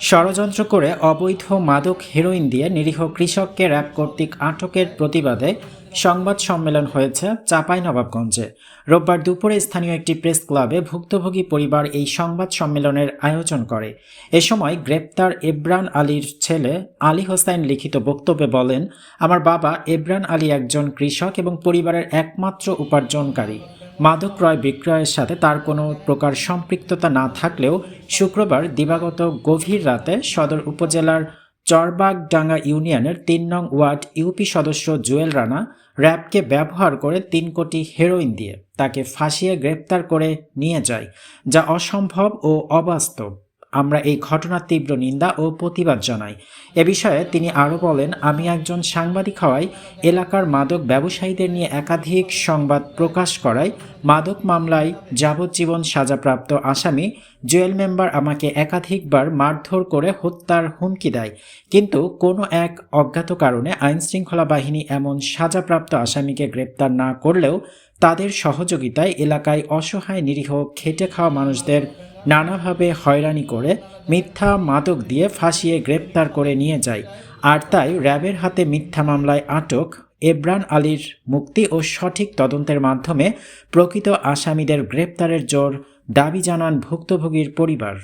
ষড়যন্ত্র করে অবৈধ মাদক হেরোইন দিয়ে নিরীহ কৃষককে র্যাব কর্তৃক আটকের প্রতিবাদে সংবাদ সম্মেলন হয়েছে চাপাই নবাবগঞ্জে। রোববার দুপুরে স্থানীয় একটি প্রেস ক্লাবে ভুক্তভোগী পরিবার এই সংবাদ সম্মেলনের আয়োজন করে। এ সময় গ্রেপ্তার এব্রান আলীর ছেলে আলী হোসাইন লিখিত বক্তব্যে বলেন, আমার বাবা এব্রান আলী একজন কৃষক এবং পরিবারের একমাত্র উপার্জনকারী। মাদক ক্রয় বিক্রয়ের সাথে তার কোনো প্রকার সম্পৃক্ততা না থাকলেও শুক্রবার দিবাগত গভীর রাতে সদর উপজেলার চরবাগডাঙ্গা ইউনিয়নের তিন নং ওয়ার্ড ইউপি সদস্য জুয়েল রানা র্যাবকে ব্যবহার করে তিন কোটি হেরোইন দিয়ে তাকে ফাঁসিয়ে গ্রেপ্তার করে নিয়ে যায়, যা অসম্ভব ও অবাস্তব। আমরা এই ঘটনার তীব্র নিন্দা ও প্রতিবাদ জানাই। এ বিষয়ে তিনি আরও বলেন, আমি একজন সাংবাদিক হওয়ায় এলাকার মাদক ব্যবসায়ীদের নিয়ে একাধিক সংবাদ প্রকাশ করায়, মাদক মামলায় যাবজ্জীবন সাজাপ্রাপ্ত আসামি জুয়েল মেম্বার আমাকে একাধিকবার মারধর করে হত্যার হুমকি দেয়। কিন্তু কোনো এক অজ্ঞাত কারণে আইনশৃঙ্খলা বাহিনী এমন সাজাপ্রাপ্ত আসামিকে গ্রেপ্তার না করলেও তাদের সহযোগিতায় এলাকায় অসহায় নিরীহ খেটে খাওয়া মানুষদের নানাভাবে হয়রানি করে মিথ্যা মাদক দিয়ে ফাঁসিয়ে গ্রেপ্তার করে নিয়ে যায়। আর তাই র্যাবের হাতে মিথ্যা মামলায় আটক এব্রান আলীর মুক্তি ও সঠিক তদন্তের মাধ্যমে প্রকৃত আসামিদের গ্রেপ্তারের জোর দাবি জানান ভুক্তভোগীর পরিবার।